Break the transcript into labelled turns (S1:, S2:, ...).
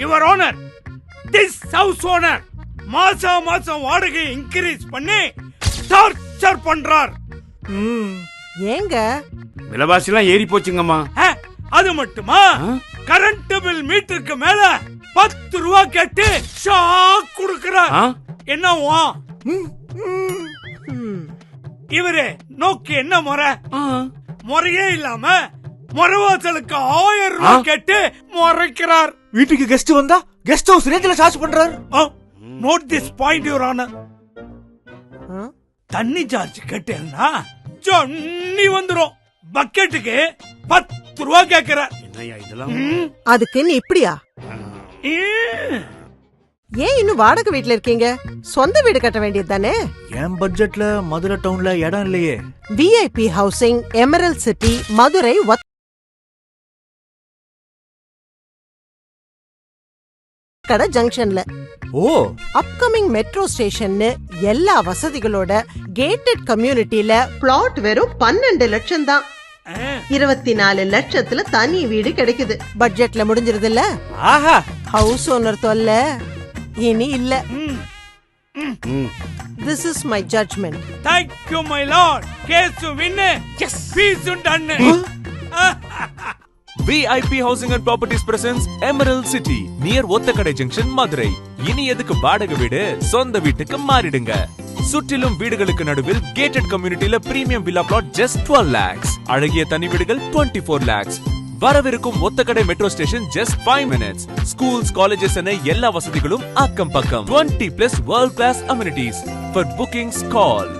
S1: Your owner this house owner மாசம் மாசம் வாடகை இன்க்ரீஸ் பண்ணி டார்ச்சர் பண்றார்.
S2: ஏங்க?
S3: விலைவாசிலாம் ஏறி போச்சுங்கம்மா.
S1: அது மட்டுமா? கரண்ட் பில் மீட்டருக்கு மேல பத்து ரூபா கேட்டு ஷாக் கொடுக்கிறார்? என்னவா?
S2: ம்.
S1: இவரு நோக்கி என்ன முறை. முறையே இல்லாம முறவாசலுக்கு ஆயிரம் ரூபாய் கேட்டு முறைக்கிறார்.
S4: வீட்டுக்கு கெஸ்ட் வந்தா கெஸ்ட் ஹவுஸ் ரேஞ்சில சார்ஜ் பண்றாரு.
S1: Note this point your honour? தண்ணி சார்ஜ் கேட்டேன்னா ஜொன்னி வந்துரும். பக்கெட்டுக்கு பத்து ரூபா
S3: இதெல்லாம்?
S1: ம்,
S2: அதுக்குன்னு இப்படியா. ஏன் இன்னும் வாடகை வீட்ல இருக்கீங்க? சொந்த வீடு கட்ட வேண்டியது தானே
S4: என் பட்ஜெட்ல மதுரை டவுன்ல இடம் இல்லையே.
S2: VIP housing emerald city Madurai கடை ஜங்ஷன்ல.
S4: ஓ.
S2: அப்கமிங் மெட்ரோ ஸ்டேஷன்னு எல்லா வசதிகளோட கேட்டட் கம்யூனிட்டில பிளாட் வெறும் பன்னெண்டு லட்சம் தான்.
S5: இருபத்தி நாலு லட்சத்துல தனி வீடு கிடைக்குது.
S2: பட்ஜெட்ல முடிஞ்சிருது இல்ல
S4: ஆஹா.
S2: ஹவுஸ் ஓனர் தொல்ல இனி இல்ல.
S1: ம்.
S3: ம்.
S2: This is my judgement
S1: Thank you, my lord. Case win. ஃபீஸும் done
S6: VIP housing and properties presents emerald city near Othakadai junction Madurai இனி எதுக்கு வாடகை வீடு? சொந்த வீட்டுக்கு மாறிடுங்க. சுற்றிலும் வீடுகளுக்கு நடுவில் gated கம்யூனிட்டில premium villa plot just dwell lakes அழகிய தனி வீடுகள் டுவெண்ட்டி ஃபோர் லேக்ஸ் வரவிருக்கும் Othakadai metro station just five minutes schools colleges என எல்லா வசதிகளும் அக்கம் பக்கம். Twenty plus world class amenities for bookings call